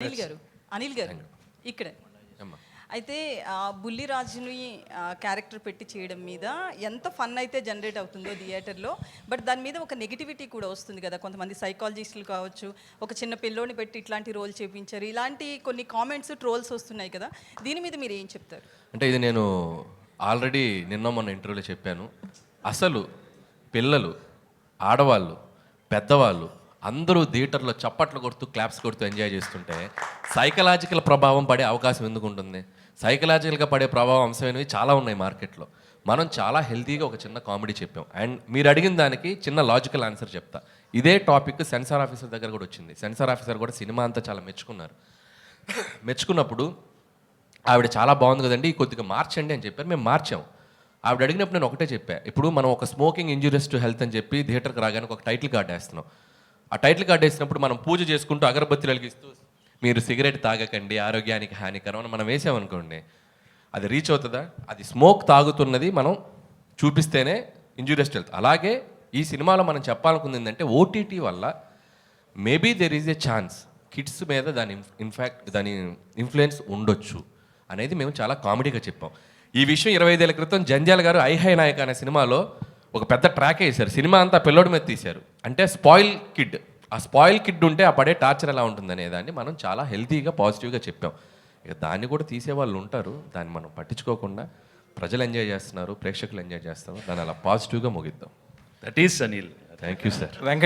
అనిల్ గారు. అనిల్ గారు. ఇక్కడే. అయితే ఆ, బుల్లిరాజుని ఆ, క్యారెక్టర్ పెట్టి చేయడం మీద ఎంత ఫన్ అయితే జనరేట్ అవుతుందో థియేటర్లో బట్ దాని మీద ఒక నెగిటివిటీ కూడా వస్తుంది కదా. కొంతమంది సైకాలజిస్టులు కావచ్చు ఒక చిన్న పిల్లోని పెట్టి ఇట్లాంటి రోల్ చేపించారు. ఇలాంటి కొన్ని కామెంట్స్ ట్రోల్స్ వస్తున్నాయి కదా. దీని మీద మీరు ఏం చెప్తారు? అంటే ఇది నేను ఆల్రెడీ నిన్న మొన్న ఇంటర్వ్యూలో చెప్పాను. అసలు పిల్లలు ఆడవాళ్ళు పెద్దవాళ్ళు అందరూ థియేటర్లో చప్పట్లు కొడుతూ క్లాప్స్ కొడుతూ ఎంజాయ్ చేస్తుంటే సైకలాజికల్ ప్రభావం పడే అవకాశం ఎందుకు ఉంటుంది సైకలాజికల్గా పడే ప్రభావం అంశమైనవి చాలా ఉన్నాయి మార్కెట్లో. మనం చాలా హెల్తీగా ఒక చిన్న కామెడీ చెప్పాం. అండ్ మీరు అడిగిన దానికి చిన్న లాజికల్ ఆన్సర్ చెప్తా. ఇదే టాపిక్ సెన్సార్ ఆఫీసర్ దగ్గర కూడా వచ్చింది. సెన్సార్ ఆఫీసర్ కూడా సినిమా అంతా చాలా మెచ్చుకున్నారు. మెచ్చుకున్నప్పుడు ఆవిడ చాలా బాగుంది కదండి కొద్దిగా మార్చండి అని చెప్పారు. మేము మార్చాం. ఆవిడ అడిగినప్పుడు నేను ఒకటే చెప్పా. ఇప్పుడు మనం ఒక స్మోకింగ్ ఇంజురియస్ టు హెల్త్ అని చెప్పి థియేటర్కి రాగానే ఒక టైటిల్ కార్డ్ వేస్తున్నాం. ఆ టైటిల్ కార్డ్ వేసినప్పుడు మనం పూజ చేసుకుంటూ అగరబత్తులు వెలిగిస్తూ మీరు సిగరెట్ తాగకండి ఆరోగ్యానికి హానికరం అని మనం వేసామనుకోండి అది రీచ్ అవుతుందా? అది స్మోక్ తాగుతున్నది మనం చూపిస్తేనే ఇంజూరియస్ హెల్త్ అలాగే ఈ సినిమాలో మనం చెప్పాలనుకుంది ఏంటంటే ఓటీటీ వల్ల maybe there is a chance kids మీద దాని ఇన్ఫాక్ట్ దాని ఇన్ఫ్లుయెన్స్ ఉండొచ్చు అనేది మేము చాలా కామెడీగా చెప్పాం. ఈ విషయం ఇరవై ఐదేళ్ళ క్రితం జంజాల్ గారు ఐహై నాయక్ అనే సినిమాలో ఒక పెద్ద ట్రాక్ వేశారు. సినిమా అంతా పిల్లోడి మీద తీశారు. అంటే స్పాయిల్ కిడ్. ఆ స్పాయిల్ కిడ్ ఉంటే ఆ పడే టార్చర్ ఎలా ఉంటుంది అనేదాన్ని మనం చాలా హెల్తీగా పాజిటివ్గా చెప్పాం. ఇక దాన్ని కూడా తీసే వాళ్ళు ఉంటారు. దాన్ని మనం పట్టించుకోకుండా ప్రజలు ఎంజాయ్ చేస్తున్నారు ప్రేక్షకులు ఎంజాయ్ చేస్తారు దాన్ని అలా పాజిటివ్గా ముగిద్దాం. That is Anil thank you sir Venkata